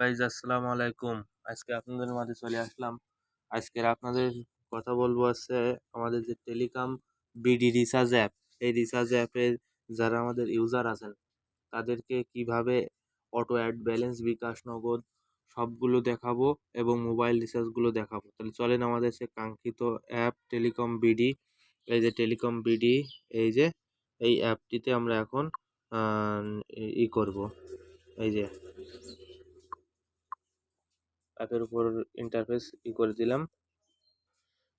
Guys আসসালামু আলাইকুম। আজকে আপনাদের মাঝে চলে আসলাম। আজকের আপনাদের কথা বলব আছে আমাদের যে টেলিকম বিডি রিচার্জ অ্যাপ এই রিচার্জ অ্যাপের যারা আমাদের ইউজার আছেন, তাদেরকে কীভাবে অটো অ্যাড ব্যালেন্স বিকাশ, নগদ সবগুলো দেখাবো এবং মোবাইল রিচার্জগুলো দেখাবো। তাহলে চলেন আমাদের সে কাঙ্ক্ষিত অ্যাপ টেলিকম বিডি এই যে টেলিকম বিডি এই যে, এই অ্যাপটিতে আমরা এখন ই করব। এই যে অ্যাপের উপর ইন্টারফেস ই করে দিলাম।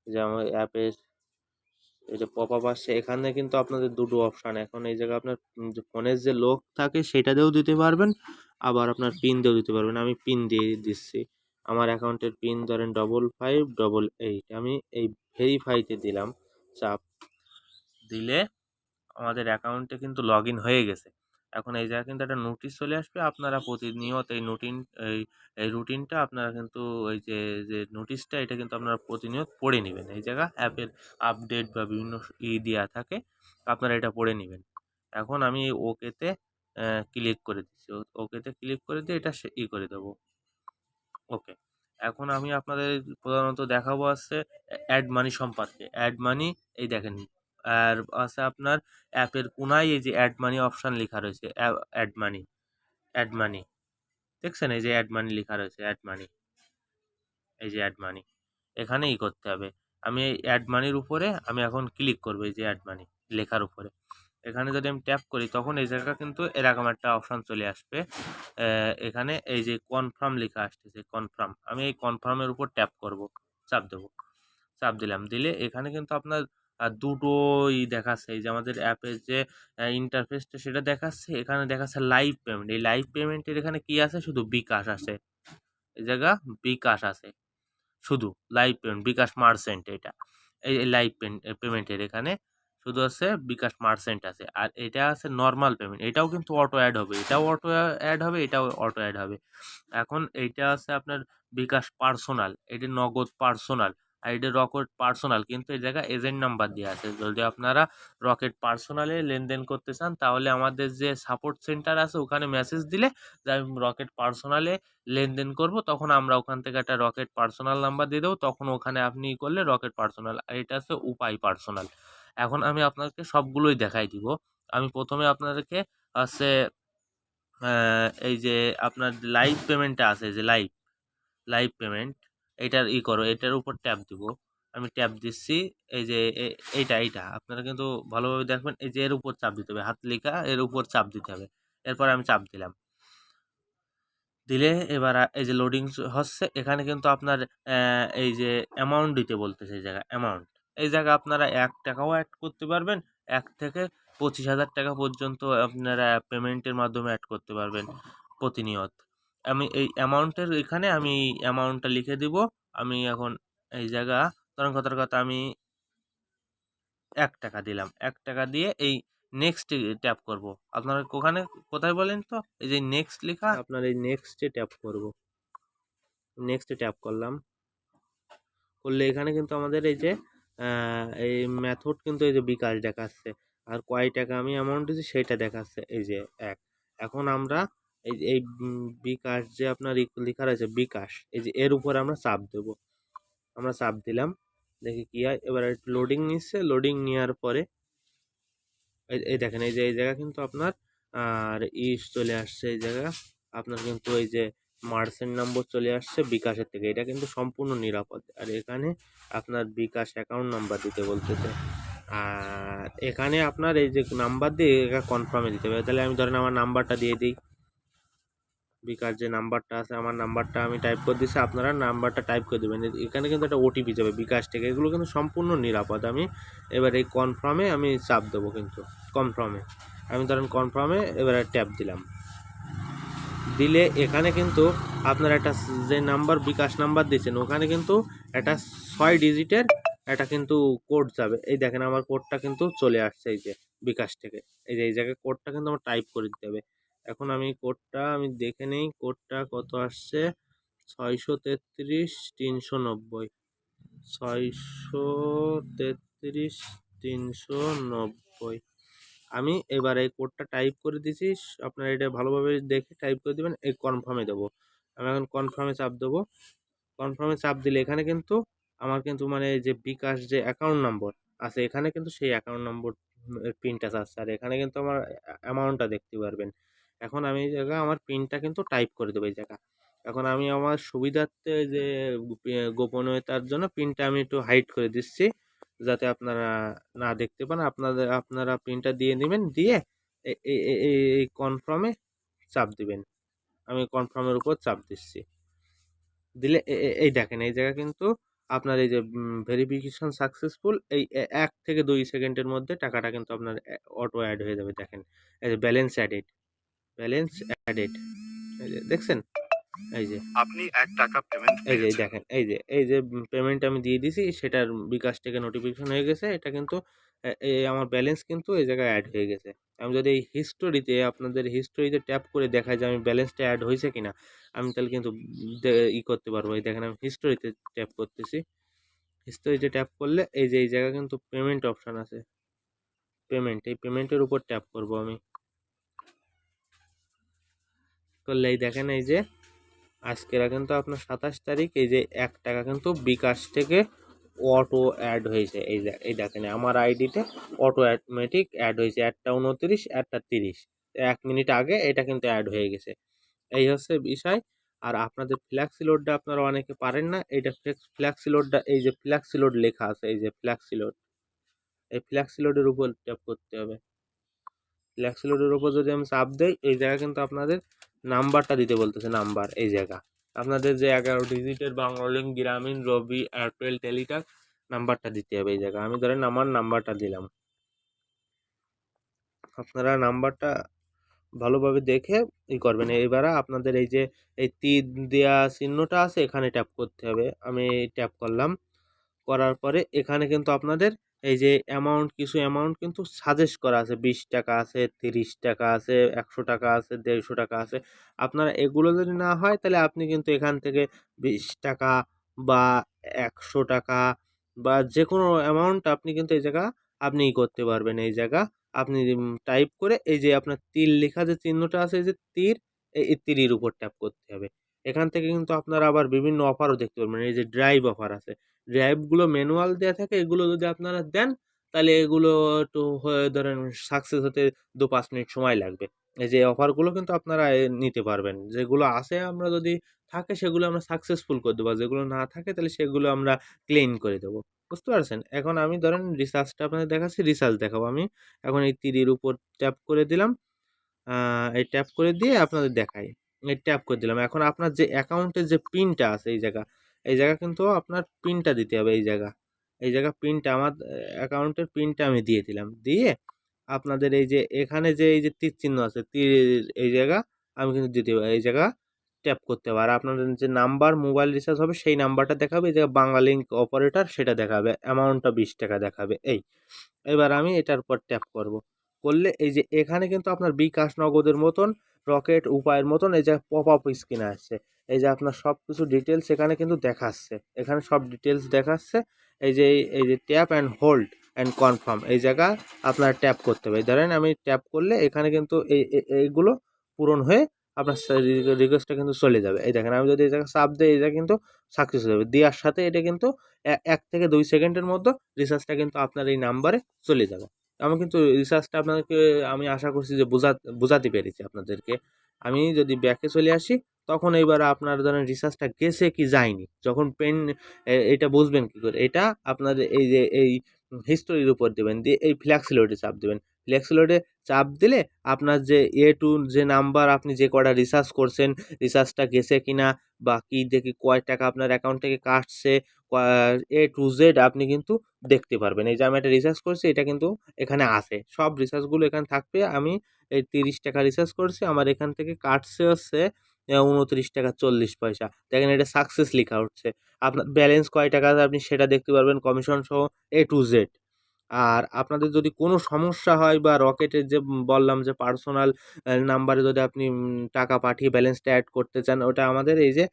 যে আমার অ্যাপের এই যে পপ আপ আসছে, এখানে কিন্তু আপনাদের দুটো অপশান এখন এই জায়গায় আপনার ফোনের যে লোক থাকে সেটা দিয়েও দিতে পারবেন, আবার আপনার পিন দিয়েও দিতে পারবেন। আমি পিন দিয়ে দিচ্ছি। আমার অ্যাকাউন্টের পিন ধরেন ডবল ফাইভ ডবল এইট আমি এই ভেরিফাইতে দিলাম। চাপ দিলে আমাদের অ্যাকাউন্টে কিন্তু লগ হয়ে গেছে। এখন এই জায়গায় কিন্তু একটা নোটিশ চলে আসবে। আপনারা প্রতিনিয়ত এই নোটিন এই এই রুটিনটা আপনারা কিন্তু ওই যে যে নোটিশটা এটা কিন্তু আপনারা প্রতিনিয়ত পড়ে নেবেন। এই জায়গা অ্যাপের আপডেট বা বিভিন্ন ই দেওয়া থাকে, আপনারা এটা পড়ে নেবেন। এখন আমি ওকেতে ক্লিক করে দিচ্ছি। ওকেতে ক্লিক করে দিয়ে এটা ই করে দেবো। ওকে এখন আমি আপনাদের প্রধানত দেখাবো আছে অ্যাড মানি সম্পর্কে। অ্যাড মানি এই দেখেন আর আছে আপনার অ্যাপের কোনায় এই যে অ্যাড মানি অপশান লেখা রয়েছে অ্যাড মানি অ্যাড মানি দেখছেন? এই যে অ্যাড মানি লেখা রয়েছে অ্যাড মানি এই যে অ্যাড মানি এখানে ই করতে হবে। আমি এই অ্যাড মানির উপরে আমি এখন ক্লিক করব এই যে অ্যাড মানি লেখার উপরে। এখানে যদি আমি ট্যাপ করি, তখন এই জায়গা কিন্তু এরকম একটা অপশান চলে আসবে। এখানে এই যে কনফার্ম লেখা আসতেছে কনফার্ম আমি এই কনফার্মের উপর ট্যাপ করব, চাপ দেবো, চাপ দিলাম। দিলে এখানে কিন্তু আপনার দুটোই দেখাচ্ছে। এই যে আমাদের অ্যাপের যে ইন্টারফেসটা সেটা দেখাচ্ছে, এখানে দেখাচ্ছে লাইভ পেমেন্ট এই লাইভ পেমেন্টের এখানে কি আছে? শুধু বিকাশ আছে। এই জায়গা বিকাশ আছে। শুধু লাইভ পেমেন্ট বিকাশ মার্চেন্ট এটা। এই লাইভ পেমেন্টের এখানে শুধু আছে বিকাশ মার্চেন্ট আছে। আর এটা আছে নর্মাল পেমেন্ট এটাও কিন্তু অটো অ্যাড হবে। এটাও অটো অ্যাড হবে, এটাও অটো অ্যাড হবে। এখন এইটা আছে আপনার বিকাশ পার্সোনাল এটা নগদ পার্সোনাল এটা রকেট পার্সোনাল, কিন্তু এই জায়গায় এজেন্ট নাম্বার দেওয়া আছে। যদি আপনারা রকেট পার্সোনালে লেনদেন করতে চান, তাহলে আমাদের যে সাপোর্ট সেন্টার আছে, ওখানে মেসেজ দিলে যে আমি রকেট পার্সোনালে লেনদেন করব, তখন আমরা ওখান থেকে একটা রকেট পার্সোনাল নাম্বার দিয়ে দেবো। তখন ওখানে আপনি করলে রকেট পার্সোনাল, আর এটা আছে উপায় পার্সোনাল। এখন আমি আপনাকে সবগুলোই দেখাই দিব। আমি প্রথমে আপনাদেরকে আছে এই যে আপনার লাইভ পেমেন্টটা আছে যে লাইভ লাইভ পেমেন্ট এটার ই করো, এটার উপর ট্যাপ দিব। আমি ট্যাপ দিচ্ছি, এই যে এইটা এইটা। আপনারা কিন্তু ভালোভাবে দেখবেন, এই যে এর উপর চাপ দিতে হবে। হাত লেখা, এর উপর চাপ দিতে হবে। এরপর আমি চাপ দিলাম। দিলে এবার এই যে লোডিং হচ্ছে, এখানে কিন্তু আপনার এই যে অ্যামাউন্ট দিতে বলতেছে এই জায়গা অ্যামাউন্ট এই জায়গা আপনারা এক টাকাও অ্যাড করতে পারবেন, এক থেকে পঁচিশ হাজার টাকা পর্যন্ত আপনারা পেমেন্টের মাধ্যমে অ্যাড করতে পারবেন প্রতিনিয়ত। আমি এই অ্যামাউন্টের এখানে আমি এই অ্যামাউন্টটা লিখে দিব। আমি এখন এই জায়গা ধরেন কথার কথা আমি এক টাকা দিলাম। এক টাকা দিয়ে এই নেক্সট ট্যাপ করব। আপনারা ওখানে কোথায় বলেন তো? এই যে নেক্সট লেখা আপনার এই নেক্সটে ট্যাপ করব। নেক্সটে ট্যাপ করলাম। করলে এখানে কিন্তু আমাদের এই যে এই মেথড কিন্তু এই যে বিকাশ দেখাচ্ছে। আর কয় টাকা আমি অ্যামাউন্ট দিচ্ছি সেটা দেখাচ্ছে। এই যে এক। এখন আমরা এই যে এই বিকাশ যে আপনার লেখা রয়েছে বিকাশ, এই যে এর উপরে আমরা চাপ দেব। আমরা চাপ দিলাম, দেখি কি হয়। এবার লোডিং নিচ্ছে লোডিং নেওয়ার পরে এই দেখেন, এই যে, এই জায়গা কিন্তু আপনার, আর ইস চলে আসছে এই জায়গা। আপনার কিন্তু এই যে মার্সেন্ট নম্বর চলে আসছে বিকাশের থেকে। এটা কিন্তু সম্পূর্ণ নিরাপদ। আর এখানে আপনার বিকাশ অ্যাকাউন্ট নাম্বার দিতে বলতেছে। আর এখানে আপনার এই যে নাম্বার দিয়ে এটা কনফার্মে দিতে হবে। তাহলে আমি ধরেন আমার নাম্বারটা দিয়ে দিই। বিকাশ যে নাম্বারটা আছে, আমার নাম্বারটা আমি টাইপ করে দিচ্ছি আপনারা নাম্বারটা টাইপ করে দেবেন। এখানে কিন্তু একটা ওটিপি যাবে, বিকাশ থেকে। এগুলো কিন্তু সম্পূর্ণ নিরাপদ। আমি এবার এই কনফার্মে আমি চাপ দেবো কিন্তু কনফার্মে আমি ধরেন কনফার্মে এবারে ট্যাপ দিলাম। দিলে এখানে কিন্তু আপনার একটা যে নাম্বার, বিকাশ নাম্বার দিয়েছেন, ওখানে কিন্তু একটা ছয় ডিজিটের একটা কিন্তু কোড যাবে। এই দেখেন আমার কোডটা কিন্তু চলে আসছে, এই যে বিকাশ থেকে। এই যে, এই জায়গায় কোডটা কিন্তু আমার টাইপ করে দিতে হবে। এখন আমি কোডটা আমি দেখে নেই। কোডটা কত আসছে? ছয়শো তেত্রিশ তিনশো নব্বই। ছয়শো তেত্রিশ তিনশো নব্বই। আমি এবার এই কোডটা টাইপ করে দিছি আপনারা এটা ভালোভাবে দেখে টাইপ করে দেবেন। এই কনফার্মে দেবো। আমি এখন কনফার্মে চাপ দেবো। কনফার্মে চাপ দিলে এখানে কিন্তু আমার কিন্তু মানে যে বিকাশ যে অ্যাকাউন্ট নম্বর আছে, এখানে কিন্তু সেই অ্যাকাউন্ট নম্বর পিনটা চাচ্ছে আর এখানে কিন্তু আমার অ্যামাউন্টটা দেখতে পারবেন। এখন আমি এই জায়গায় আমার পিনটা কিন্তু টাইপ করে দেবো এই জায়গা এখন আমি আমার সুবিধার্থে যে গোপনীয়তার জন্য পিনটা আমি একটু হাইড করে দিচ্ছি, যাতে আপনারা না দেখতে পান। আপনাদের, আপনারা পিনটা দিয়ে নেবেন দিয়ে এই কনফার্মে চাপ দিবেন। আমি কনফার্মের উপর চাপ দিচ্ছি। দিলে এই দেখেন, এই জায়গা কিন্তু আপনার এই যে ভেরিফিকেশন সাকসেসফুল এই এক থেকে দুই সেকেন্ডের মধ্যে টাকাটা কিন্তু আপনার অটো অ্যাড হয়ে যাবে, দেখেন। ব্যালেন্স অ্যাডেড ব্যালেন্স অ্যাডেড এই যে দেখছেন? এই যে। আপনি এক টাকা পেমেন্ট এই যে এই দেখেন এই যে এই যে পেমেন্ট আমি দিয়ে দিছি সেটার বিকাশ থেকে নোটিফিকেশন হয়ে গেছে এটা কিন্তু এই আমার ব্যালেন্স কিন্তু এই জায়গায় অ্যাড হয়ে গেছে। আমি যদি এই হিস্টোরিতে আপনাদের হিস্টোরিতে ট্যাপ করে দেখাই যে আমি ব্যালেন্সটা অ্যাড হয়েছে কিনা আমি তাহলে কিন্তু ই করতে পারব। এই দেখেন আমি হিস্টোরিতে ট্যাপ করতেছি। হিস্টোরিতে ট্যাপ করলে এই যে এই জায়গা কিন্তু পেমেন্ট অপশান আছে। পেমেন্ট এই পেমেন্টের উপর ট্যাপ করব আমি। করলে এই দেখেন এই যে আজকেরা কিন্তু আপনার সাতাশ তারিখ, এই যে এক টাকা কিন্তু বিকাশ থেকে অটো অ্যাড হয়েছে। এই এই দেখেন, আমার আইডিতে অটো অ্যাটমেটিক অ্যাড হয়েছে। একটা উনত্রিশ, একটা তিরিশ। এক মিনিট আগে এটা কিন্তু অ্যাড হয়ে গেছে। এই হচ্ছে বিষয়। আর আপনাদের ফ্ল্যাক্সি লোডটা আপনারা অনেকে পারেন না। এইটা ফ্ল্যাক্সি লোডটা এই যে ফ্ল্যাক্সি লোড লেখা আছে, এই যে ফ্ল্যাক্সি লোড এই ফ্ল্যাক্সি লোডের উপর ট্যাপ করতে হবে। ফ্ল্যাক্সি লোডের উপর যদি আমি চাপ দেই, এই জায়গা কিন্তু আপনাদের নাম্বারটা দিতে বলতেছে, নাম্বার, এই জায়গা। আপনাদের যে এগারো ডিজিটের বাংলালিঙ্ক গ্রামীণ, রবি এয়ারটেল টেলিটাক, নাম্বারটা দিতে হবে এই জায়গা। আমি ধরেন আমার নাম্বারটা দিলাম। আপনারা নাম্বারটা ভালোভাবে দেখে ই করবেন। এবারে আপনাদের এই যে, এই তীর দেওয়া চিহ্নটা আছে, এখানে ট্যাপ করতে হবে। আমি ট্যাপ করলাম। করার পরে এখানে কিন্তু আপনাদের এই যে অ্যামাউন্ট কিছু অ্যামাউন্ট কিন্তু সাজেস্ট করা আছে। বিশ টাকা আছে, তিরিশ টাকা আছে, একশো টাকা আছে, দেড়শো টাকা আছে। আপনারা এগুলো যদি না হয় তাহলে আপনি কিন্তু এখান থেকে বিশ টাকা বা একশো টাকা বা যে কোনো অ্যামাউন্ট আপনি কিন্তু এই জায়গা আপনি করতে পারবেন। এই জায়গা আপনি টাইপ করে এই যে আপনার তীর লেখা যে চিহ্নটা আছে, এই যে তীর, এই তীরের উপর ট্যাপ করতে হবে। এখান থেকে কিন্তু আপনারা আবার বিভিন্ন অফারও দেখতে পারবেন। এই যে ড্রাইভ অফার আছে। ড্রাইভগুলো ম্যানুয়াল দেওয়া থাকে, এগুলো যদি আপনারা দেন, তাহলে এগুলো একটু হয়ে ধরেন সাকসেস হতে দু পাঁচ মিনিট সময় লাগবে। এই যে অফারগুলো কিন্তু আপনারা নিতে পারবেন। যেগুলো আছে আমরা যদি থাকে, সেগুলো আমরা সাকসেসফুল করে দেবো। যেগুলো না থাকে, তাহলে সেগুলো আমরা ক্লেম করে দেবো। বুঝতে পারছেন? এখন আমি ধরেন রিসার্চটা আপনাদের দেখাচ্ছি, রিসার্চ দেখাবো আমি। এখন এই তীরের উপর ট্যাপ করে দিলাম। এই ট্যাপ করে দিয়ে আপনাদের দেখাই। এই ট্যাপ করে দিলাম। এখন আপনার যে অ্যাকাউন্টের যে পিনটা আছে এই জায়গা এই জায়গা কিন্তু আপনার পিনটা দিতে হবে, এই জায়গা। এই জায়গা পিনটা আমার অ্যাকাউন্টের পিনটা আমি দিয়ে দিলাম। দিয়ে আপনাদের এই যে, এখানে যে এই যে তীর চিহ্ন আছে, তীর এই জায়গা আমি কিন্তু দিতে পারি এই জায়গা ট্যাপ করতে হবে। আর আপনাদের যে নাম্বার মোবাইল রিচার্জ হবে, সেই নাম্বারটা দেখাবে, এই যে বাংলালিঙ্ক অপারেটর সেটা দেখাবে অ্যামাউন্টটা বিশ টাকা দেখাবে, এই। এবার আমি এটার উপর ট্যাপ করব। করলে এই যে, এখানে কিন্তু আপনার বিকাশ নগদের মতন রকেট উপায়ের মতন এই যে পপ আপ স্ক্রিন আসছে। এই যে আপনার সব কিছু ডিটেলস এখানে কিন্তু দেখাচ্ছে। এখানে সব ডিটেলস দেখাচ্ছে। এই যে এই যে tap and hold and confirm এই জায়গা আপনার ট্যাপ করতে হবে। ধরেন আমি ট্যাপ করলে এখানে কিন্তু এই, এই- এইগুলো পূরণ হয়ে আপনার রিকোয়েস্টটা কিন্তু চলে যাবে। এই দেখেন আমি যদি এই জায়গায় চাপ দিই এটা কিন্তু সাকসেস হয়ে যাবে। দেওয়ার সাথে এটা কিন্তু এক থেকে দুই সেকেন্ডের মধ্যে রিচার্জটা কিন্তু আপনার এই নাম্বারে চলে যাবে। আমি কিন্তু রিসার্চটা আপনাকে আমি আশা করছি যে বোঝা, বোঝাতে পেরেছি আপনাদেরকে। আমি যদি ব্যাকে চলে আসি, তখন এইবার আপনার ধরেন রিসার্চটা গেছে কি যায়নি? যখন পেন এটা বুঝবেন কী করে? এটা আপনার এই যে, এই হিস্টোরির উপর দেবেন, দিয়ে এই ফ্ল্যাক্সিলোডে চাপ দেবেন। ফ্ল্যাক্সিলোডে চাপ দিলে আপনার যে এ টু যে নাম্বার আপনি যে কটা রিসার্চ করছেন রিসার্চটা গেছে কিনা বা কী দেখি কয় টাকা আপনার অ্যাকাউন্ট থেকে কাটছে এ টু জেড আপনি কিন্তু দেখতে পারবেন। এই যে আমি একটা রিসার্চ করছি, এটা কিন্তু এখানে আছে। সব রিসার্চগুলো এখানে থাকবে। আমি এই তিরিশ টাকা রিসার্চ করছি। আমার এখান থেকে কাটছে হচ্ছে উনত্রিশ টাকা চল্লিশ পয়সা। দেখেন এটা সাকসেস লেখা উঠছে। আপনার ব্যালেন্স কয় টাকা আপনি সেটা দেখতে পারবেন। কমিশন সহ এ টু জেড আর আপনাদের যদি কোনো সমস্যা হয় বা রকেটের যে বললাম যে পার্সোনাল নাম্বারে যদি আপনি টাকা পাঠিয়ে ব্যালেন্সটা অ্যাড করতে চান, ওটা আমাদের এই যে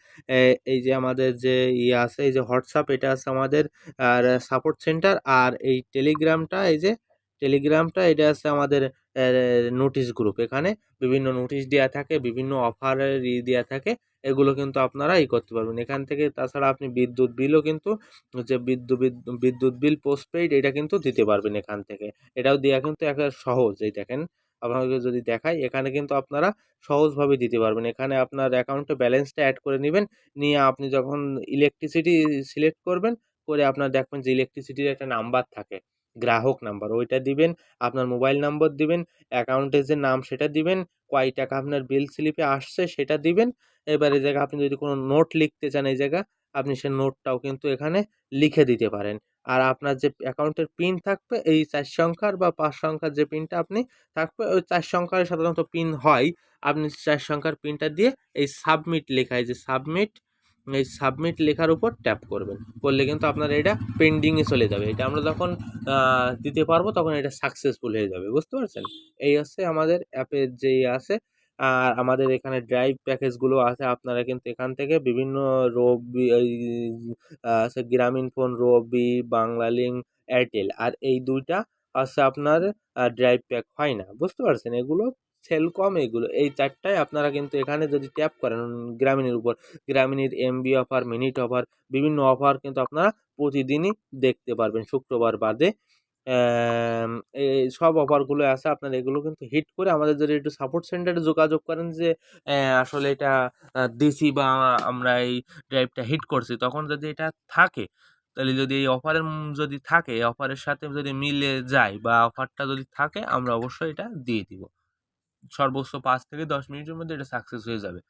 এই যে আমাদের যে ইয়ে আছে, এই যে হোয়াটসঅ্যাপ, এটা আছে আমাদের, আর সাপোর্ট সেন্টার, আর এই টেলিগ্রামটা, এই যে টেলিগ্রামটা, এটা আছে আমাদের নোটিশ গ্রুপ। এখানে বিভিন্ন নোটিশ দেওয়া থাকে, বিভিন্ন অফারের ই দেওয়া থাকে এগুলো কিন্তু আপনারা ই করতে পারবেন। এখান থেকে তাছাড়া আপনি বিদ্যুৎ বিলও কিন্তু যে বিদ্যুৎ বিদ্যুৎ বিল পোস্টপেইড এটা কিন্তু দিতে পারবেন এখান থেকে। এটাও দেওয়া কিন্তু একটা সহজ। এই দেখেন আপনাকে যদি দেখাই, এখানে কিন্তু আপনারা সহজভাবে দিতে পারবেন। এখানে আপনার অ্যাকাউন্টে ব্যালেন্সটা অ্যাড করে নেবেন। নিয়ে আপনি যখন ইলেকট্রিসিটি সিলেক্ট করবেন, করে আপনার দেখবেন যে ইলেকট্রিসিটির একটা নাম্বার থাকে। গ্রাহক নাম্বার। ওইটা দিবেন, আপনার মোবাইল নম্বর দিবেন, অ্যাকাউন্টের যে নাম সেটা দিবেন, কয় টাকা আপনার বিল স্লিপে আসছে সেটা দিবেন। এবার এই জায়গায় আপনি যদি কোনো নোট লিখতে চান এই জায়গা, আপনি সে নোটটাও কিন্তু এখানে লিখে দিতে পারেন। আর আপনার যে অ্যাকাউন্টের পিন থাকবে, এই চার সংখ্যার বা পাঁচ সংখ্যার যে পিনটা আপনি থাকবে, ওই চার সংখ্যার সাধারণত পিন হয়। আপনি চার সংখ্যার পিনটা দিয়ে এই সাবমিট লেখায় যে সাবমিট এই সাবমিট লেখার উপর ট্যাপ করবেন। করলে কিন্তু আপনার এটা পেন্ডিংয়ে চলে যাবে। এটা আমরা যখন দিতে পারব তখন এটা সাকসেসফুল হয়ে যাবে। বুঝতে পারছেন? এই হচ্ছে আমাদের অ্যাপের যে আছে। আর আমাদের এখানে ড্রাইভ প্যাকেজগুলো আছে। আপনারা কিন্তু এখান থেকে বিভিন্ন রবি গ্রামীণ ফোন, রবি, বাংলালিংক, এয়ারটেল। আর এই দুইটা হচ্ছে আপনার ড্রাইভ প্যাক হয় না? বুঝতে পারছেন? এগুলো সেল কম এগুলো, এই চারটায় আপনারা কিন্তু এখানে যদি ট্যাপ করেন গ্রামীণের উপর, গ্রামীণের এমবি অফার মিনিট অফার বিভিন্ন অফার কিন্তু আপনারা প্রতিদিনই দেখতে পারবেন। শুক্রবার বাদে সব অফারগুলো আছে, আপনারা এগুলো কিন্তু হিট করে আমাদের যদি একটু সাপোর্ট সেন্টারে যোগাযোগ করেন যে আসলে এটা দিছি বা আমরা এই ড্রাইভটা হিট করছি, তখন যদি এটা থাকে, তাহলে যদি এই অফারের যদি থাকে অফারের সাথে যদি মিলে যায় বা অফারটা যদি থাকে, আমরা অবশ্যই এটা দিয়ে দিব। সর্বোচ্চ পাঁচ থেকে দশ মিনিটের মধ্যে এটা সাকসেস হয়ে যাবে।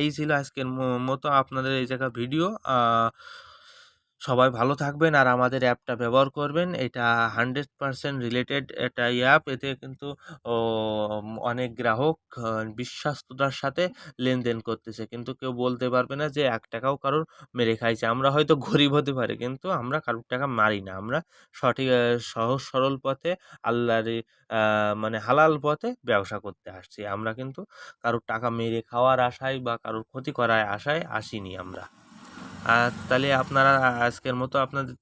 এই ছিল আজকের মতো আপনাদের এই জায়গা ভিডিও সবাই ভালো থাকবেন আর আমাদের অ্যাপটা ব্যবহার করবেন। এটা হান্ড্রেড পারসেন্ট রিলেটেড একটা অ্যাপ এতে কিন্তু অনেক গ্রাহক বিশ্বস্ততার সাথে লেনদেন করতেছে। কিন্তু কেউ বলতে পারবে না যে এক টাকাও কারোর মেরে খাইছে। আমরা হয়তো গরিব হতে পারি, কিন্তু আমরা কারোর টাকা মারি না। আমরা সঠিক সহজ, সরল পথে, আল্লাহর মানে হালাল পথে ব্যবসা করতে আসছি। আমরা কিন্তু কারোর টাকা মেরে খাওয়ার আশায় বা কারোর ক্ষতি করার আশায় আসিনি আমরা। তাহলে আপনারা আজকের মতো আপনাদের